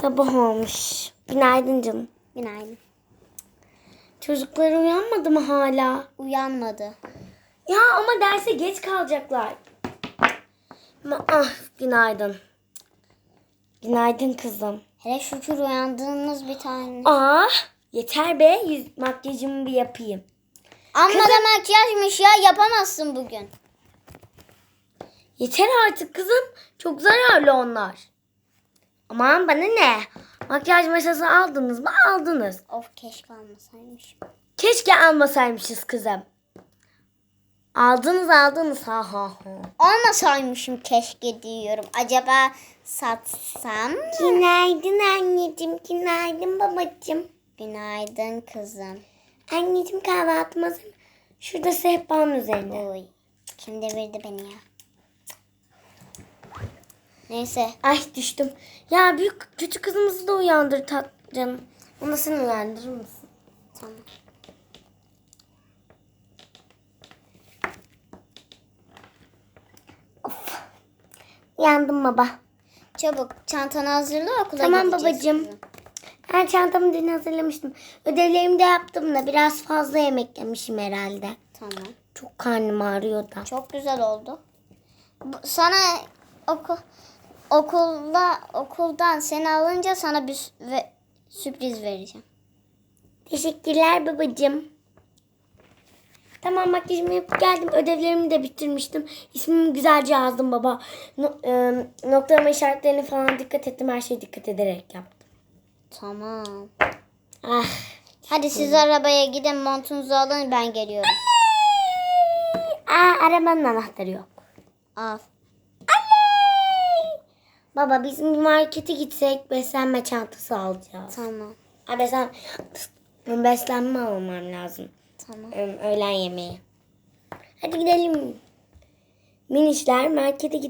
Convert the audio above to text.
Sabah olmuş. Günaydın canım. Günaydın. Çocuklar uyanmadı mı hala? Uyanmadı. Ya ama derse geç kalacaklar. Ama, ah günaydın. Günaydın kızım. Hele şükür uyandığınız bir tane. Ah yeter be yüz makyajımı bir yapayım. Amma da makyajmış ya yapamazsın bugün. Yeter artık kızım. Çok zararlı onlar. Aman bana ne? Makyaj masası aldınız mı? Aldınız. Of keşke almasaymış. Keşke almasaymışız kızım. Aldınız aldınız ha ha ha. Almasaymışım keşke diyorum. Acaba satsam mı? Günaydın anneciğim, günaydın babacığım. Günaydın kızım. Anneciğim kahvaltım hazır mı? Şurada sehpanın üzerinde. Oy. Kim devirdi beni ya? Neyse. Ay düştüm. Ya büyük küçük kızımızı da uyandır tat canım. Onu sen uyandırır mısın? Tamam. Uyandım baba. Çabuk çantanı hazırla okula Tamam gideceğiz babacığım. Ben çantamı dün hazırlamıştım. Ödevlerimi de yaptım da biraz fazla yemek yemişim herhalde. Tamam. Çok karnım ağrıyor da. Çok güzel oldu. Bu- Sana oku, okulda okuldan seni alınca sana bir ve, sürpriz vereceğim. Teşekkürler babacığım. Tamam makyajımı yapıp geldim. Ödevlerimi de bitirmiştim. İsmimi güzelce yazdım baba. No, e, noktalama işaretlerine falan dikkat ettim. Her şeye dikkat ederek yaptım. Tamam. Ah. Hadi siz arabaya gidin montunuzu alın ben geliyorum. Aa, arabanın anahtarı yok. Al. Baba bizim bir markete gitsek beslenme çantası alacağız. Tamam. Ha, beslen, beslenme almam lazım. Tamam. Öğlen yemeği. Hadi gidelim. Minişler markete git.